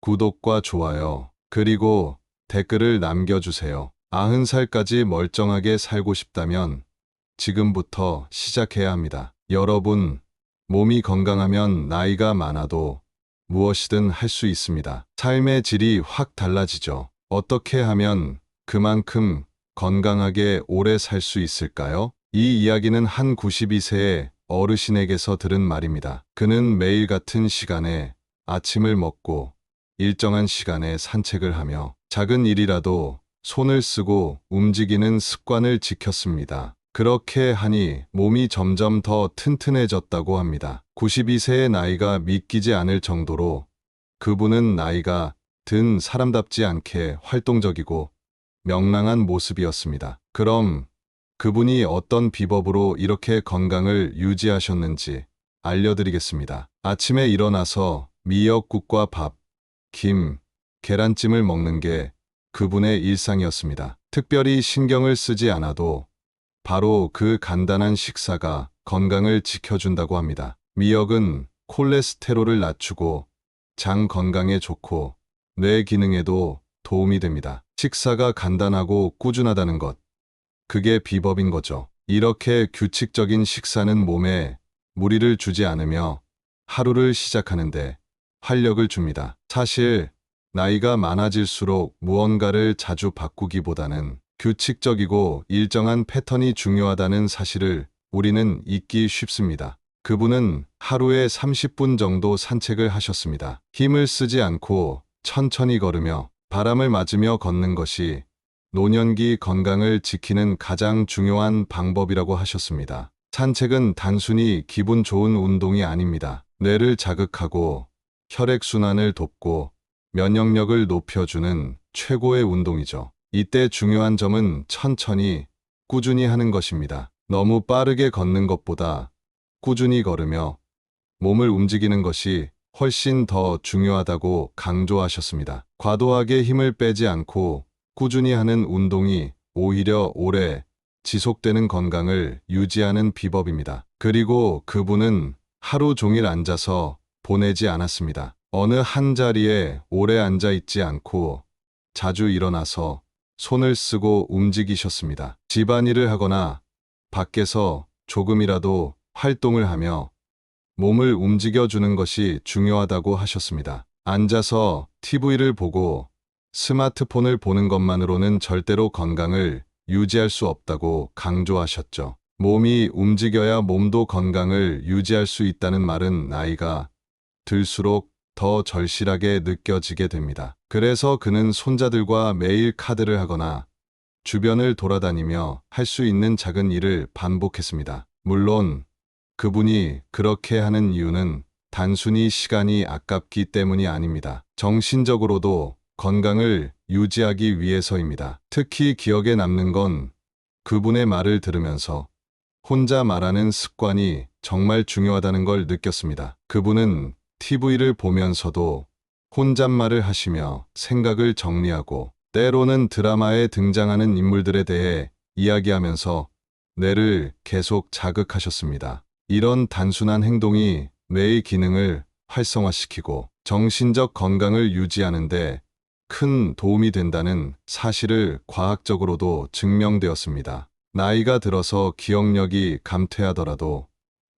구독과 좋아요, 그리고 댓글을 남겨주세요. 90살까지 멀쩡하게 살고 싶다면 지금부터 시작해야 합니다. 여러분, 몸이 건강하면 나이가 많아도 무엇이든 할 수 있습니다. 삶의 질이 확 달라지죠. 어떻게 하면 그만큼 건강하게 오래 살 수 있을까요? 이 이야기는 한 92세의 어르신에게서 들은 말입니다. 그는 매일 같은 시간에 아침을 먹고 일정한 시간에 산책을 하며 작은 일이라도 손을 쓰고 움직이는 습관을 지켰습니다. 그렇게 하니 몸이 점점 더 튼튼해졌다고 합니다. 92세의 나이가 믿기지 않을 정도로 그분은 나이가 든 사람답지 않게 활동적이고 명랑한 모습이었습니다. 그럼 그분이 어떤 비법으로 이렇게 건강을 유지하셨는지 알려드리겠습니다. 아침에 일어나서 미역국과 밥, 김, 계란찜을 먹는 게 그분의 일상이었습니다. 특별히 신경을 쓰지 않아도 바로 그 간단한 식사가 건강을 지켜준다고 합니다. 미역은 콜레스테롤을 낮추고 장 건강에 좋고 뇌 기능에도 도움이 됩니다. 식사가 간단하고 꾸준하다는 것. 그게 비법인 거죠. 이렇게 규칙적인 식사는 몸에 무리를 주지 않으며 하루를 시작하는데 활력을 줍니다. 사실 나이가 많아질수록 무언가를 자주 바꾸기보다는 규칙적이고 일정한 패턴이 중요하다는 사실을 우리는 잊기 쉽습니다. 그분은 하루에 30분 정도 산책을 하셨습니다. 힘을 쓰지 않고 천천히 걸으며 바람을 맞으며 걷는 것이 노년기 건강을 지키는 가장 중요한 방법이라고 하셨습니다. 산책은 단순히 기분 좋은 운동이 아닙니다. 뇌를 자극하고 혈액순환을 돕고 면역력을 높여주는 최고의 운동이죠. 이때 중요한 점은 천천히 꾸준히 하는 것입니다. 너무 빠르게 걷는 것보다 꾸준히 걸으며 몸을 움직이는 것이 훨씬 더 중요하다고 강조하셨습니다. 과도하게 힘을 빼지 않고 꾸준히 하는 운동이 오히려 오래 지속되는 건강을 유지하는 비법입니다. 그리고 그분은 하루 종일 앉아서 보내지 않았습니다. 어느 한 자리에 오래 앉아 있지 않고 자주 일어나서 손을 쓰고 움직이셨습니다. 집안일을 하거나 밖에서 조금이라도 활동을 하며 몸을 움직여주는 것이 중요하다고 하셨습니다. 앉아서 TV를 보고 스마트폰을 보는 것만으로는 절대로 건강을 유지할 수 없다고 강조하셨죠. 몸이 움직여야 몸도 건강을 유지할 수 있다는 말은 나이가 들수록 더 절실하게 느껴지게 됩니다. 그래서 그는 손자들과 매일 카드를 하거나 주변을 돌아다니며 할 수 있는 작은 일을 반복했습니다. 물론 그분이 그렇게 하는 이유는 단순히 시간이 아깝기 때문이 아닙니다. 정신적으로도 건강을 유지하기 위해서입니다. 특히 기억에 남는 건 그분의 말을 들으면서 혼자 말하는 습관이 정말 중요하다는 걸 느꼈습니다. 그분은 TV를 보면서도 혼잣말을 하시며 생각을 정리하고 때로는 드라마에 등장하는 인물들에 대해 이야기하면서 뇌를 계속 자극하셨습니다. 이런 단순한 행동이 뇌의 기능을 활성화시키고 정신적 건강을 유지하는데 큰 도움이 된다는 사실을 과학적으로도 증명되었습니다. 나이가 들어서 기억력이 감퇴하더라도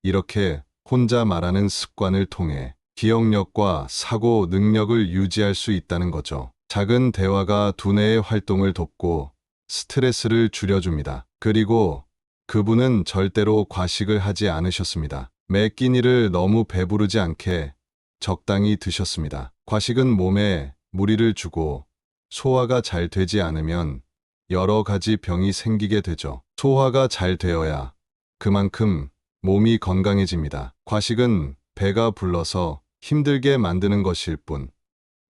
이렇게 혼자 말하는 습관을 통해 기억력과 사고 능력을 유지할 수 있다는 거죠. 작은 대화가 두뇌의 활동을 돕고 스트레스를 줄여줍니다. 그리고 그분은 절대로 과식을 하지 않으셨습니다. 매 끼니를 너무 배부르지 않게 적당히 드셨습니다. 과식은 몸에 무리를 주고 소화가 잘 되지 않으면 여러 가지 병이 생기게 되죠. 소화가 잘 되어야 그만큼 몸이 건강해집니다. 과식은 배가 불러서 힘들게 만드는 것일 뿐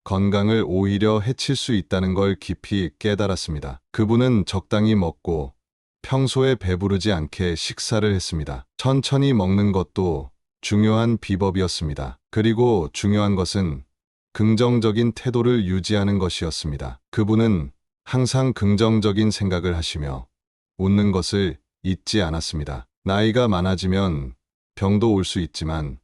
건강을 오히려 해칠 수 있다는 걸 깊이 깨달았습니다. 그분은 적당히 먹고 평소에 배부르지 않게 식사를 했습니다. 천천히 먹는 것도 중요한 비법이었습니다. 그리고 중요한 것은 긍정적인 태도를 유지하는 것이었습니다. 그분은 항상 긍정적인 생각을 하시며 웃는 것을 잊지 않았습니다. 나이가 많아지면 병도 올 수 있지만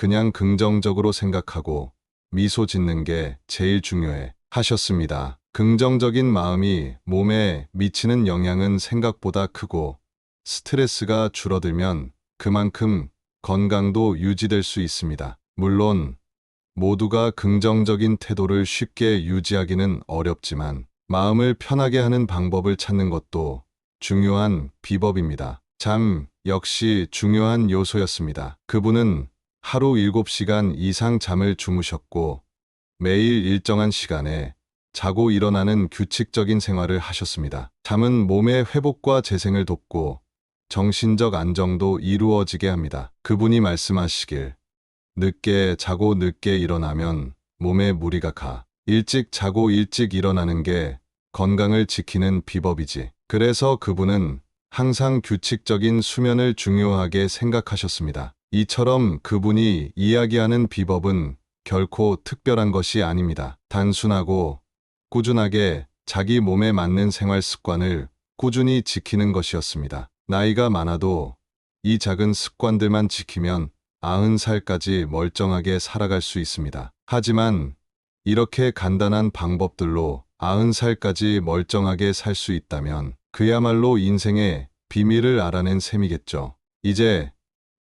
그냥 긍정적으로 생각하고 미소 짓는 게 제일 중요해 하셨습니다. 긍정적인 마음이 몸에 미치는 영향은 생각보다 크고 스트레스가 줄어들면 그만큼 건강도 유지될 수 있습니다. 물론 모두가 긍정적인 태도를 쉽게 유지하기는 어렵지만 마음을 편하게 하는 방법을 찾는 것도 중요한 비법입니다. 잠 역시 중요한 요소였습니다. 그분은 하루 7시간 이상 잠을 주무셨고 매일 일정한 시간에 자고 일어나는 규칙적인 생활을 하셨습니다. 잠은 몸의 회복과 재생을 돕고 정신적 안정도 이루어지게 합니다. 그분이 말씀하시길 늦게 자고 늦게 일어나면 몸에 무리가 가. 일찍 자고 일찍 일어나는 게 건강을 지키는 비법이지. 그래서 그분은 항상 규칙적인 수면을 중요하게 생각하셨습니다. 이처럼 그분이 이야기하는 비법은 결코 특별한 것이 아닙니다. 단순하고 꾸준하게 자기 몸에 맞는 생활 습관을 꾸준히 지키는 것이었습니다. 나이가 많아도 이 작은 습관들만 지키면 90살까지 멀쩡하게 살아갈 수 있습니다. 하지만 이렇게 간단한 방법들로 90살까지 멀쩡하게 살 수 있다면 그야말로 인생의 비밀을 알아낸 셈이겠죠. 이제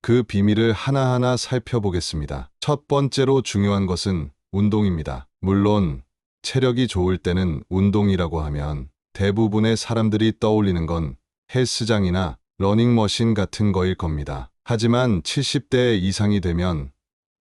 그 비밀을 하나하나 살펴보겠습니다. 첫 번째로 중요한 것은 운동입니다. 물론 체력이 좋을 때는 운동이라고 하면 대부분의 사람들이 떠올리는 건 헬스장이나 러닝머신 같은 거일 겁니다. 하지만 70대 이상이 되면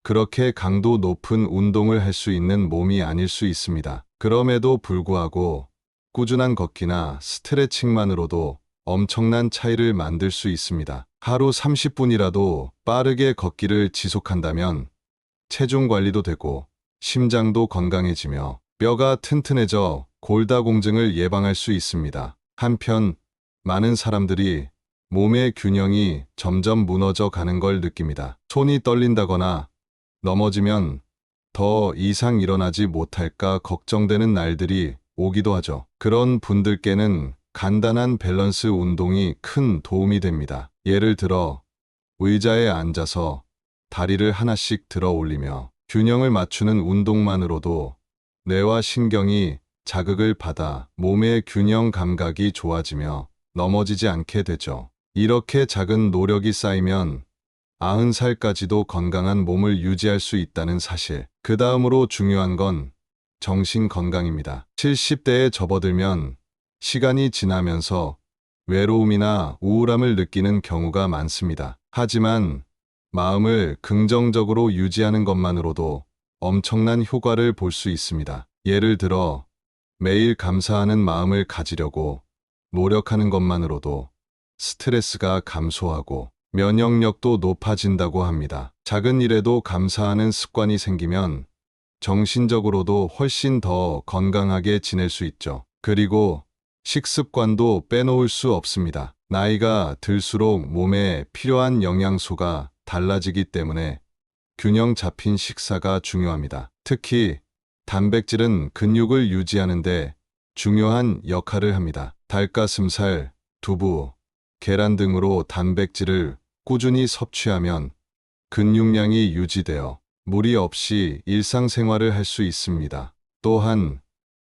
그렇게 강도 높은 운동을 할 수 있는 몸이 아닐 수 있습니다. 그럼에도 불구하고 꾸준한 걷기나 스트레칭만으로도 엄청난 차이를 만들 수 있습니다. 하루 30분이라도 빠르게 걷기를 지속한다면 체중 관리도 되고 심장도 건강해지며 뼈가 튼튼해져 골다공증을 예방할 수 있습니다. 한편 많은 사람들이 몸의 균형이 점점 무너져 가는 걸 느낍니다. 손이 떨린다거나 넘어지면 더 이상 일어나지 못할까 걱정되는 날들이 오기도 하죠. 그런 분들께는 간단한 밸런스 운동이 큰 도움이 됩니다. 예를 들어 의자에 앉아서 다리를 하나씩 들어 올리며 균형을 맞추는 운동만으로도 뇌와 신경이 자극을 받아 몸의 균형 감각이 좋아지며 넘어지지 않게 되죠. 이렇게 작은 노력이 쌓이면 90살까지도 건강한 몸을 유지할 수 있다는 사실. 그 다음으로 중요한 건 정신 건강입니다. 70대에 접어들면 시간이 지나면서 외로움이나 우울함을 느끼는 경우가 많습니다. 하지만 마음을 긍정적으로 유지하는 것만으로도 엄청난 효과를 볼 수 있습니다. 예를 들어 매일 감사하는 마음을 가지려고 노력하는 것만으로도 스트레스가 감소하고 면역력도 높아진다고 합니다. 작은 일에도 감사하는 습관이 생기면 정신적으로도 훨씬 더 건강하게 지낼 수 있죠. 그리고 식습관도 빼놓을 수 없습니다. 나이가 들수록 몸에 필요한 영양소가 달라지기 때문에 균형 잡힌 식사가 중요합니다. 특히 단백질은 근육을 유지하는데 중요한 역할을 합니다. 닭가슴살, 두부, 계란 등으로 단백질을 꾸준히 섭취하면 근육량이 유지되어 무리 없이 일상생활을 할 수 있습니다. 또한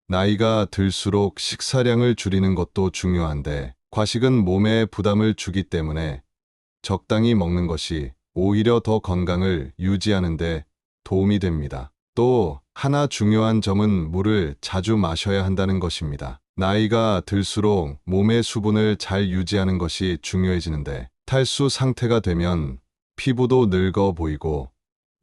나이가 들수록 식사량을 줄이는 것도 중요한데 과식은 몸에 부담을 주기 때문에 적당히 먹는 것이 오히려 더 건강을 유지하는 데 도움이 됩니다. 또 하나 중요한 점은 물을 자주 마셔야 한다는 것입니다. 나이가 들수록 몸의 수분을 잘 유지하는 것이 중요해지는데 탈수 상태가 되면 피부도 늙어 보이고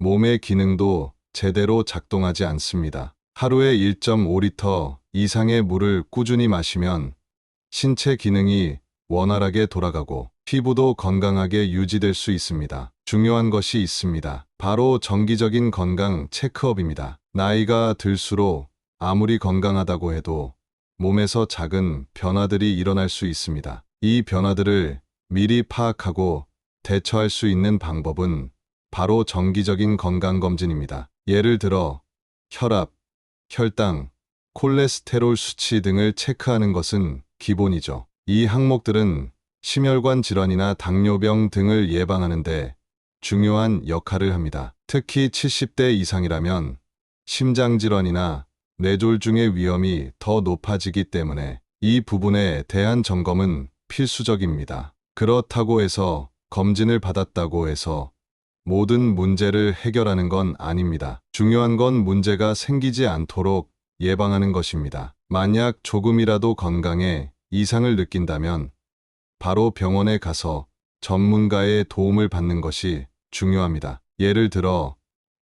몸의 기능도 제대로 작동하지 않습니다. 하루에 1.5리터 이상의 물을 꾸준히 마시면 신체 기능이 원활하게 돌아가고 피부도 건강하게 유지될 수 있습니다. 중요한 것이 있습니다. 바로 정기적인 건강 체크업입니다. 나이가 들수록 아무리 건강하다고 해도 몸에서 작은 변화들이 일어날 수 있습니다. 이 변화들을 미리 파악하고 대처할 수 있는 방법은 바로 정기적인 건강검진입니다. 예를 들어 혈압, 혈당, 콜레스테롤 수치 등을 체크하는 것은 기본이죠. 이 항목들은 심혈관 질환이나 당뇨병 등을 예방하는데 중요한 역할을 합니다. 특히 70대 이상이라면 심장질환이나 뇌졸중의 위험이 더 높아지기 때문에 이 부분에 대한 점검은 필수적입니다. 그렇다고 해서 검진을 받았다고 해서 모든 문제를 해결하는 건 아닙니다. 중요한 건 문제가 생기지 않도록 예방하는 것입니다. 만약 조금이라도 건강에 이상을 느낀다면 바로 병원에 가서 전문가의 도움을 받는 것이 중요합니다. 예를 들어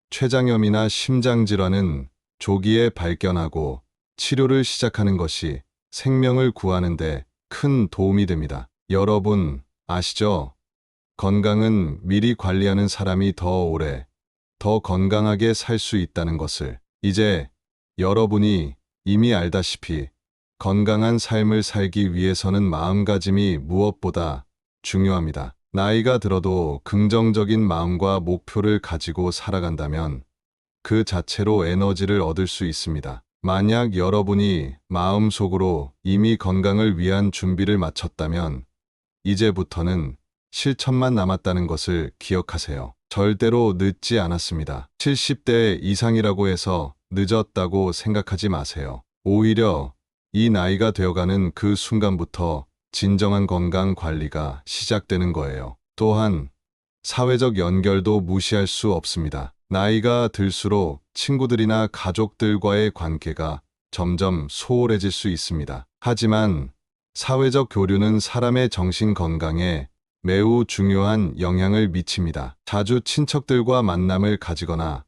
췌장염이나 심장질환은 조기에 발견하고 치료를 시작하는 것이 생명을 구하는 데 큰 도움이 됩니다. 여러분 아시죠? 건강은 미리 관리하는 사람이 더 오래, 더 건강하게 살 수 있다는 것을 이제 여러분이 이미 알다시피 건강한 삶을 살기 위해서는 마음가짐이 무엇보다 중요합니다. 나이가 들어도 긍정적인 마음과 목표를 가지고 살아간다면 그 자체로 에너지를 얻을 수 있습니다. 만약 여러분이 마음속으로 이미 건강을 위한 준비를 마쳤다면 이제부터는 실천만 남았다는 것을 기억하세요. 절대로 늦지 않았습니다. 70대 이상이라고 해서 늦었다고 생각하지 마세요. 오히려 이 나이가 되어가는 그 순간부터 진정한 건강 관리가 시작되는 거예요. 또한 사회적 연결도 무시할 수 없습니다. 나이가 들수록 친구들이나 가족들과의 관계가 점점 소홀해질 수 있습니다. 하지만 사회적 교류는 사람의 정신 건강에 매우 중요한 영향을 미칩니다. 자주 친척들과 만남을 가지거나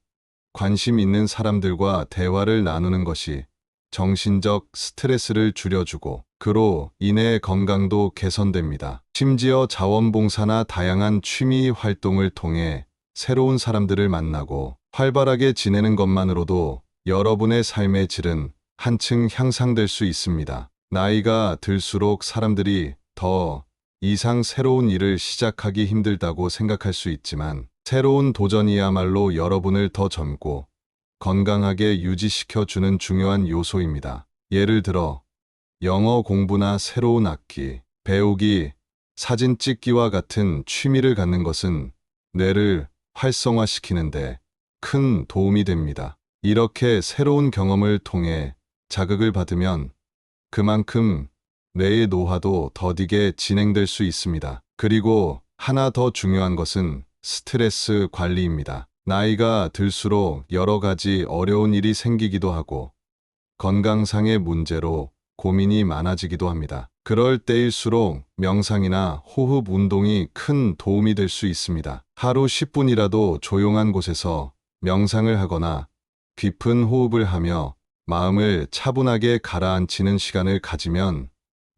관심 있는 사람들과 대화를 나누는 것이 정신적 스트레스를 줄여주고 그로 인해 건강도 개선됩니다. 심지어 자원봉사나 다양한 취미 활동을 통해 새로운 사람들을 만나고 활발하게 지내는 것만으로도 여러분의 삶의 질은 한층 향상될 수 있습니다. 나이가 들수록 사람들이 더 이상 새로운 일을 시작하기 힘들다고 생각할 수 있지만 새로운 도전이야말로 여러분을 더 젊고 건강하게 유지시켜 주는 중요한 요소입니다. 예를 들어 영어 공부나 새로운 악기, 배우기, 사진 찍기와 같은 취미를 갖는 것은 뇌를 활성화시키는데 큰 도움이 됩니다. 이렇게 새로운 경험을 통해 자극을 받으면 그만큼 뇌의 노화도 더디게 진행될 수 있습니다. 그리고 하나 더 중요한 것은 스트레스 관리입니다. 나이가 들수록 여러 가지 어려운 일이 생기기도 하고 건강상의 문제로 고민이 많아지기도 합니다. 그럴 때일수록 명상이나 호흡 운동이 큰 도움이 될 수 있습니다. 하루 10분이라도 조용한 곳에서 명상을 하거나 깊은 호흡을 하며 마음을 차분하게 가라앉히는 시간을 가지면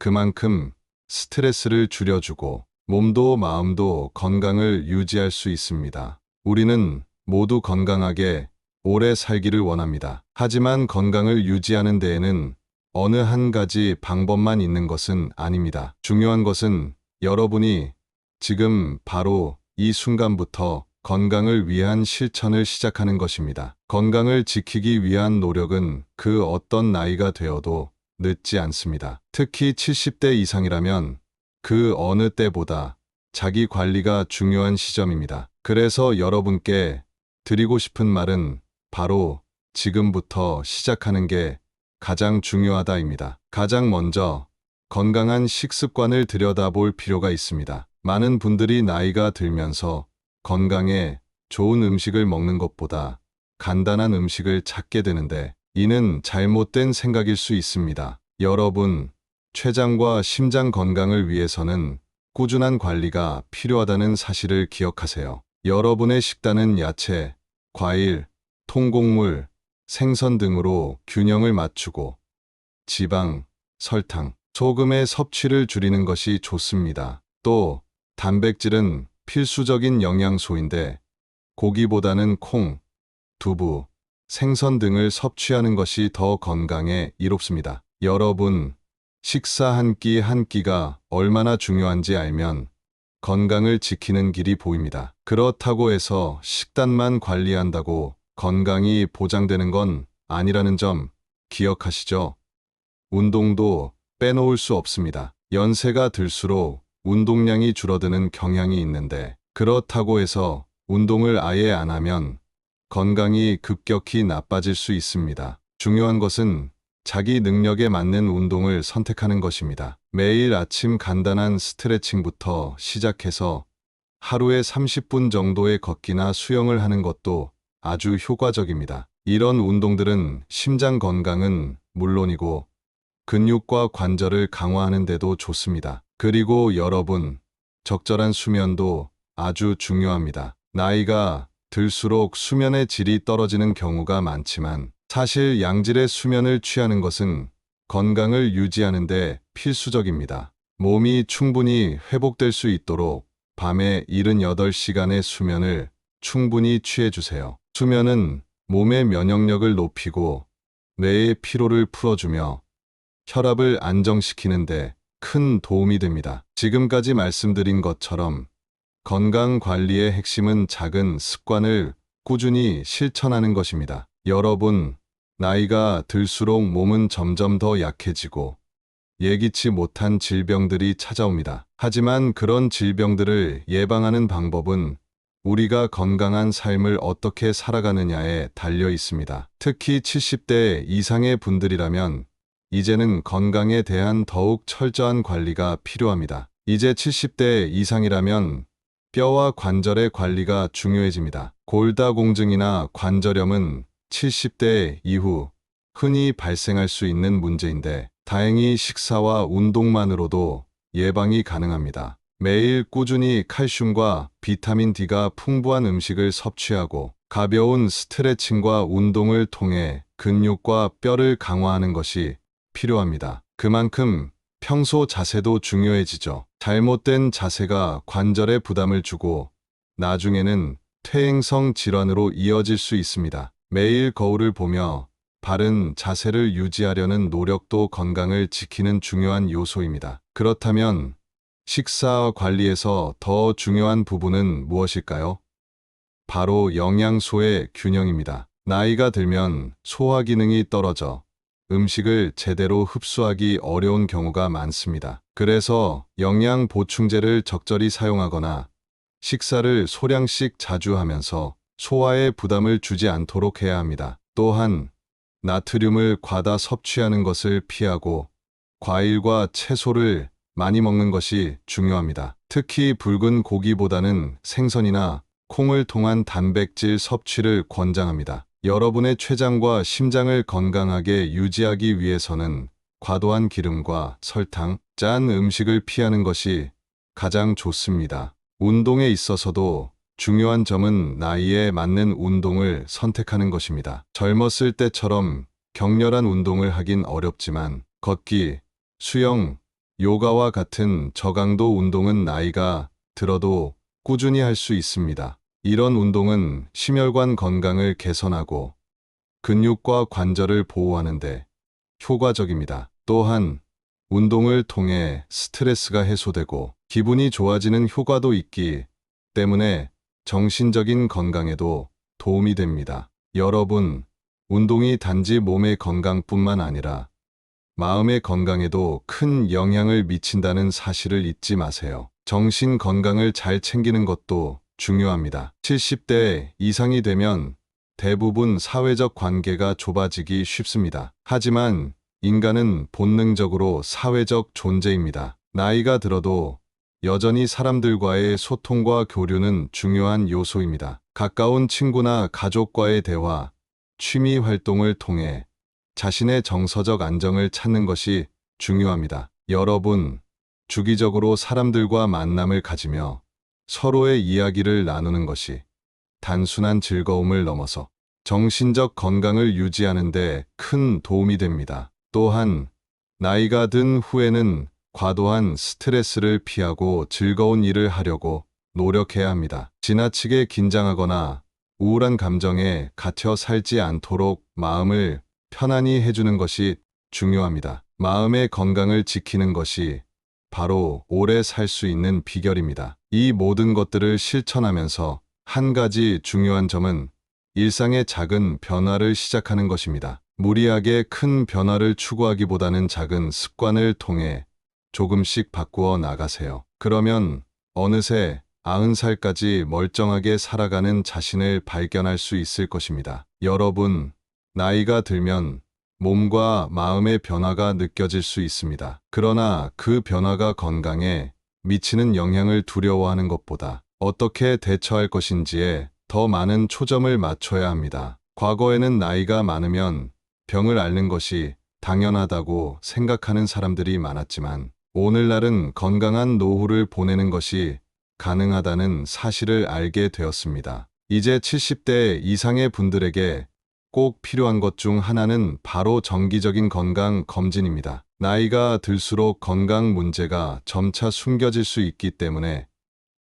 그만큼 스트레스를 줄여주고 몸도 마음도 건강을 유지할 수 있습니다. 우리는 모두 건강하게 오래 살기를 원합니다. 하지만 건강을 유지하는 데에는 어느 한 가지 방법만 있는 것은 아닙니다. 중요한 것은 여러분이 지금 바로 이 순간부터 건강을 위한 실천을 시작하는 것입니다. 건강을 지키기 위한 노력은 그 어떤 나이가 되어도 늦지 않습니다. 특히 70대 이상이라면 그 어느 때보다 자기 관리가 중요한 시점입니다. 그래서 여러분께 드리고 싶은 말은 바로 지금부터 시작하는 게 가장 중요하다입니다. 가장 먼저 건강한 식습관을 들여다볼 필요가 있습니다. 많은 분들이 나이가 들면서 건강에 좋은 음식을 먹는 것보다 간단한 음식을 찾게 되는데 이는 잘못된 생각일 수 있습니다. 여러분, 췌장과 심장 건강을 위해서는 꾸준한 관리가 필요하다는 사실을 기억하세요. 여러분의 식단은 야채, 과일, 통곡물, 생선 등으로 균형을 맞추고 지방, 설탕, 소금의 섭취를 줄이는 것이 좋습니다. 또 단백질은 필수적인 영양소인데 고기보다는 콩, 두부, 생선 등을 섭취하는 것이 더 건강에 이롭습니다. 여러분, 식사 한 끼 한 끼가 얼마나 중요한지 알면 건강을 지키는 길이 보입니다. 그렇다고 해서 식단만 관리한다고 건강이 보장되는 건 아니라는 점 기억하시죠? 운동도 빼놓을 수 없습니다. 연세가 들수록 운동량이 줄어드는 경향이 있는데 그렇다고 해서 운동을 아예 안 하면 건강이 급격히 나빠질 수 있습니다. 중요한 것은 자기 능력에 맞는 운동을 선택하는 것입니다. 매일 아침 간단한 스트레칭부터 시작해서 하루에 30분 정도의 걷기나 수영을 하는 것도 아주 효과적입니다. 이런 운동들은 심장 건강은 물론이고 근육과 관절을 강화하는 데도 좋습니다. 그리고 여러분, 적절한 수면도 아주 중요합니다. 나이가 들수록 수면의 질이 떨어지는 경우가 많지만 사실 양질의 수면을 취하는 것은 건강을 유지하는 데 필수적입니다. 몸이 충분히 회복될 수 있도록 밤에 78시간의 수면을 충분히 취해주세요. 수면은 몸의 면역력을 높이고 뇌의 피로를 풀어주며 혈압을 안정시키는데 큰 도움이 됩니다. 지금까지 말씀드린 것처럼 건강 관리의 핵심은 작은 습관을 꾸준히 실천하는 것입니다. 여러분, 나이가 들수록 몸은 점점 더 약해지고 예기치 못한 질병들이 찾아옵니다. 하지만 그런 질병들을 예방하는 방법은 우리가 건강한 삶을 어떻게 살아가느냐에 달려 있습니다. 특히 70대 이상의 분들이라면 이제는 건강에 대한 더욱 철저한 관리가 필요합니다. 이제 70대 이상이라면 뼈와 관절의 관리가 중요해집니다. 골다공증이나 관절염은 70대 이후 흔히 발생할 수 있는 문제인데 다행히 식사와 운동만으로도 예방이 가능합니다. 매일 꾸준히 칼슘과 비타민 D가 풍부한 음식을 섭취하고 가벼운 스트레칭과 운동을 통해 근육과 뼈를 강화하는 것이 필요합니다. 그만큼 평소 자세도 중요해지죠. 잘못된 자세가 관절에 부담을 주고 나중에는 퇴행성 질환으로 이어질 수 있습니다. 매일 거울을 보며 바른 자세를 유지하려는 노력도 건강을 지키는 중요한 요소입니다. 그렇다면 식사 관리에서 더 중요한 부분은 무엇일까요? 바로 영양소의 균형입니다. 나이가 들면 소화 기능이 떨어져 음식을 제대로 흡수하기 어려운 경우가 많습니다. 그래서 영양 보충제를 적절히 사용하거나 식사를 소량씩 자주 하면서 소화에 부담을 주지 않도록 해야 합니다. 또한 나트륨을 과다 섭취하는 것을 피하고 과일과 채소를 많이 먹는 것이 중요합니다. 특히 붉은 고기보다는 생선이나 콩을 통한 단백질 섭취를 권장합니다. 여러분의 췌장과 심장을 건강하게 유지하기 위해서는 과도한 기름과 설탕, 짠 음식을 피하는 것이 가장 좋습니다. 운동에 있어서도 중요한 점은 나이에 맞는 운동을 선택하는 것입니다. 젊었을 때처럼 격렬한 운동을 하긴 어렵지만 걷기, 수영, 요가와 같은 저강도 운동은 나이가 들어도 꾸준히 할 수 있습니다. 이런 운동은 심혈관 건강을 개선하고 근육과 관절을 보호하는데 효과적입니다. 또한 운동을 통해 스트레스가 해소되고 기분이 좋아지는 효과도 있기 때문에 정신적인 건강에도 도움이 됩니다. 여러분, 운동이 단지 몸의 건강뿐만 아니라 마음의 건강에도 큰 영향을 미친다는 사실을 잊지 마세요. 정신 건강을 잘 챙기는 것도 중요합니다. 70대 이상이 되면 대부분 사회적 관계가 좁아지기 쉽습니다. 하지만 인간은 본능적으로 사회적 존재입니다. 나이가 들어도 여전히 사람들과의 소통과 교류는 중요한 요소입니다. 가까운 친구나 가족과의 대화, 취미 활동을 통해 자신의 정서적 안정을 찾는 것이 중요합니다. 여러분, 주기적으로 사람들과 만남을 가지며 서로의 이야기를 나누는 것이 단순한 즐거움을 넘어서 정신적 건강을 유지하는 데 큰 도움이 됩니다. 또한 나이가 든 후에는 과도한 스트레스를 피하고 즐거운 일을 하려고 노력해야 합니다. 지나치게 긴장하거나 우울한 감정에 갇혀 살지 않도록 마음을 편안히 해주는 것이 중요합니다. 마음의 건강을 지키는 것이 바로 오래 살 수 있는 비결입니다. 이 모든 것들을 실천하면서 한 가지 중요한 점은 일상의 작은 변화를 시작하는 것입니다. 무리하게 큰 변화를 추구하기보다는 작은 습관을 통해 조금씩 바꾸어 나가세요. 그러면 어느새 90살까지 멀쩡하게 살아가는 자신을 발견할 수 있을 것입니다. 여러분, 나이가 들면 몸과 마음의 변화가 느껴질 수 있습니다. 그러나 그 변화가 건강에 미치는 영향을 두려워하는 것보다 어떻게 대처할 것인지에 더 많은 초점을 맞춰야 합니다. 과거에는 나이가 많으면 병을 앓는 것이 당연하다고 생각하는 사람들이 많았지만 오늘날은 건강한 노후를 보내는 것이 가능하다는 사실을 알게 되었습니다. 이제 70대 이상의 분들에게 꼭 필요한 것 중 하나는 바로 정기적인 건강 검진입니다. 나이가 들수록 건강 문제가 점차 숨겨질 수 있기 때문에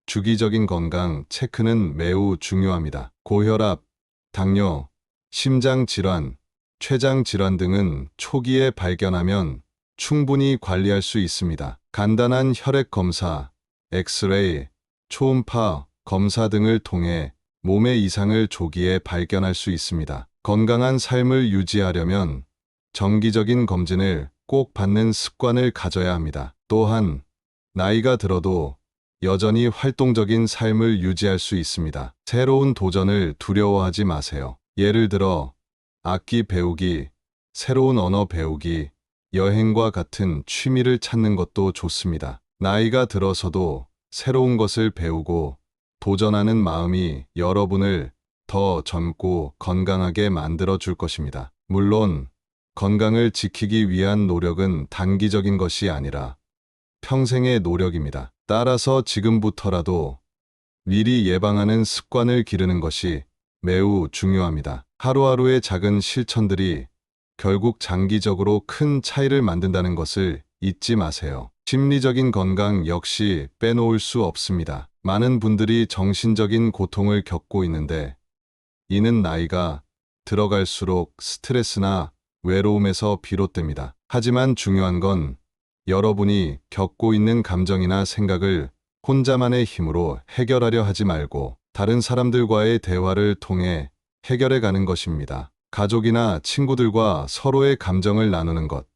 주기적인 건강 체크는 매우 중요합니다. 고혈압, 당뇨, 심장 질환, 췌장 질환 등은 초기에 발견하면 충분히 관리할 수 있습니다. 간단한 혈액 검사, 엑스레이, 초음파 검사 등을 통해 몸의 이상을 조기에 발견할 수 있습니다. 건강한 삶을 유지하려면 정기적인 검진을 꼭 받는 습관을 가져야 합니다. 또한 나이가 들어도 여전히 활동적인 삶을 유지할 수 있습니다. 새로운 도전을 두려워하지 마세요. 예를 들어 악기 배우기, 새로운 언어 배우기, 여행과 같은 취미를 찾는 것도 좋습니다. 나이가 들어서도 새로운 것을 배우고 도전하는 마음이 여러분을 더 젊고 건강하게 만들어 줄 것입니다. 물론 건강을 지키기 위한 노력은 단기적인 것이 아니라 평생의 노력입니다. 따라서 지금부터라도 미리 예방하는 습관을 기르는 것이 매우 중요합니다. 하루하루의 작은 실천들이 결국 장기적으로 큰 차이를 만든다는 것을 잊지 마세요. 심리적인 건강 역시 빼놓을 수 없습니다. 많은 분들이 정신적인 고통을 겪고 있는데 이는 나이가 들어갈수록 스트레스나 외로움에서 비롯됩니다. 하지만 중요한 건 여러분이 겪고 있는 감정이나 생각을 혼자만의 힘으로 해결하려 하지 말고 다른 사람들과의 대화를 통해 해결해 가는 것입니다. 가족이나 친구들과 서로의 감정을 나누는 것.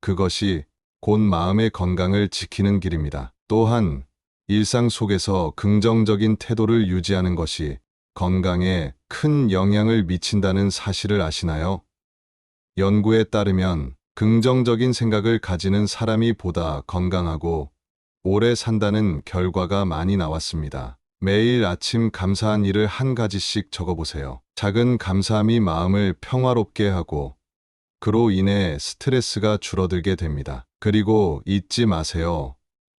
그것이 곧 마음의 건강을 지키는 길입니다. 또한 일상 속에서 긍정적인 태도를 유지하는 것이 건강에 큰 영향을 미친다는 사실을 아시나요? 연구에 따르면 긍정적인 생각을 가지는 사람이 보다 건강하고 오래 산다는 결과가 많이 나왔습니다. 매일 아침 감사한 일을 한 가지씩 적어보세요. 작은 감사함이 마음을 평화롭게 하고 그로 인해 스트레스가 줄어들게 됩니다. 그리고 잊지 마세요.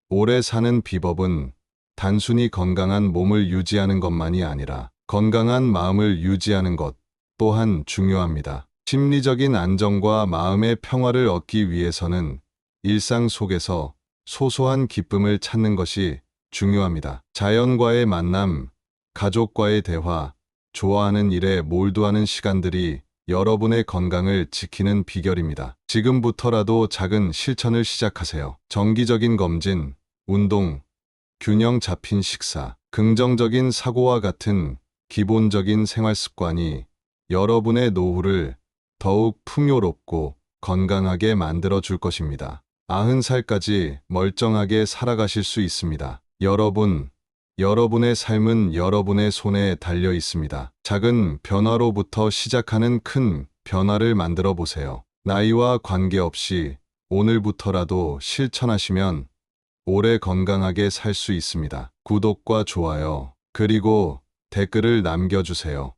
오래 사는 비법은 단순히 건강한 몸을 유지하는 것만이 아니라 건강한 마음을 유지하는 것 또한 중요합니다. 심리적인 안정과 마음의 평화를 얻기 위해서는 일상 속에서 소소한 기쁨을 찾는 것이 중요합니다. 자연과의 만남, 가족과의 대화, 좋아하는 일에 몰두하는 시간들이 여러분의 건강을 지키는 비결입니다. 지금부터라도 작은 실천을 시작하세요. 정기적인 검진, 운동, 균형 잡힌 식사, 긍정적인 사고와 같은 기본적인 생활 습관이 여러분의 노후를 더욱 풍요롭고 건강하게 만들어 줄 것입니다. 90살까지 멀쩡하게 살아가실 수 있습니다. 여러분, 여러분의 삶은 여러분의 손에 달려 있습니다. 작은 변화로부터 시작하는 큰 변화를 만들어 보세요. 나이와 관계없이 오늘부터라도 실천하시면 오래 건강하게 살 수 있습니다. 구독과 좋아요, 그리고 댓글을 남겨주세요.